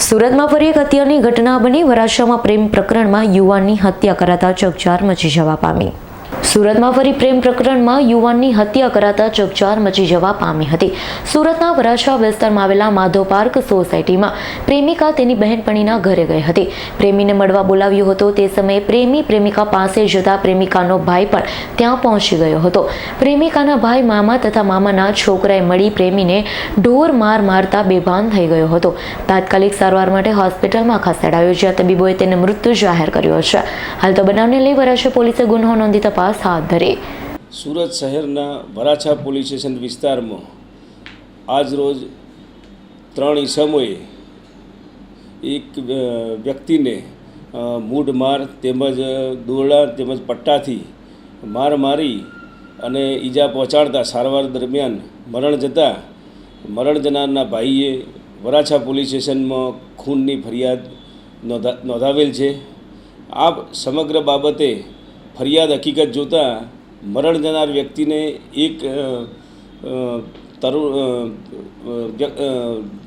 સુરતમાં ફરી એક હત્યાની ઘટના બની. વરાછામાં પ્રેમ પ્રકરણમાં યુવાનની હત્યા કરાતા ચકચાર મચી જવા પામી. સુરતમાં ફરી પ્રેમ પ્રકરણમાં યુવાનની હત્યા કરાતા ચકચાર મચી જવા પામી હતી. સુરતના વરાછા વિસ્તારમાં આવેલા માધવ પાર્ક સોસાયટીમાં પ્રેમિકા તેની બહેનપણીના ઘરે ગઈ હતી. પ્રેમીને મળવા બોલાવ્યો હતો. તે સમયે પ્રેમી પ્રેમિકા પાસે જતા પ્રેમિકાનો ભાઈ પણ ત્યાં પહોંચી ગયો હતો. પ્રેમિકાના ભાઈ મામા તથા મામાના છોકરાએ મળી પ્રેમીને ઢોર માર મારતા બેભાન થઈ ગયો હતો. તાત્કાલિક સારવાર માટે હોસ્પિટલમાં ખસેડાયો જ્યાં તબીબોએ તેને મૃત્યુ જાહેર કર્યો છે. હાલ તો બનાવને લઈ વરાછા પોલીસે ગુન્હો નોંધી તપાસ હાથ ધરી. સુરત શહેરના વરાછા પોલીસ સ્ટેશન વિસ્તારમાં આજરોજ ત્રણ ઈસમોએ એક વ્યક્તિને મૂઢ માર તેમજ દોરડા તેમજ પટ્ટાથી માર મારી અને ઈજા પહોંચાડતા સારવાર દરમિયાન મરણ જતાં મરણ જનારના ભાઈએ વરાછા પોલીસ સ્ટેશનમાં ખૂનની ફરિયાદ નોંધા, નોંધાવેલ છે. આ સમગ્ર બાબતે ફરિયાદ હકીકત જોતાં મરણ જનાર વ્યક્તિને એક અ, અ, તરુ અ, અ, વ્ય- અ,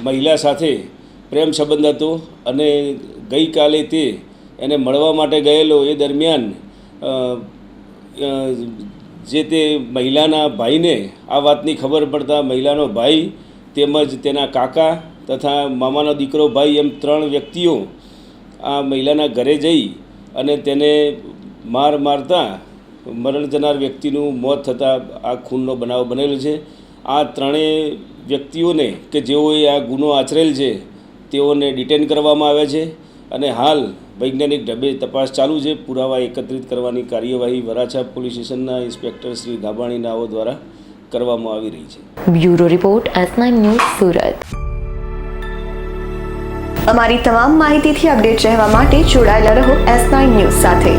મહિલા સાથે પ્રેમ સંબંધ હતો અને ગઈકાલે તે એને મળવા માટે ગયેલો એ દરમિયાન જે તે મહિલાના ભાઈને આ વાતની ખબર પડતા મહિલાનો ભાઈ તેમજ તેના કાકા તથા મામાનો દીકરો ભાઈ એમ ત્રણ વ્યક્તિઓ આ મહિલાના ઘરે જઈ અને તેને માર મારતા મરણ જનાર વ્યક્તિનું મોત થતાં આ ખૂનનો બનાવ બનેલો છે. આ ત્રણેય વ્યક્તિઓને કે જેઓએ આ ગુનો આચરેલ છે તેઓને ડિટેન કરવામાં આવ્યા છે અને હાલ વૈજ્ઞાનિક ઢબે તપાસ ચાલુ છે. પુરાવા એકત્રિત કરવાની કાર્યવાહી વરાછા પોલીસ સ્ટેશનના ઇન્સ્પેક્ટર શ્રી ગાબાણી નાઓ દ્વારા કરવામાં આવી રહી છે. Bureau report S nine news Surat. અમારી તમામ માહિતીથી અપડેટ રહેવા માટે જોડાયેલા રહો એસ નાઇન ન્યૂઝ સાથે.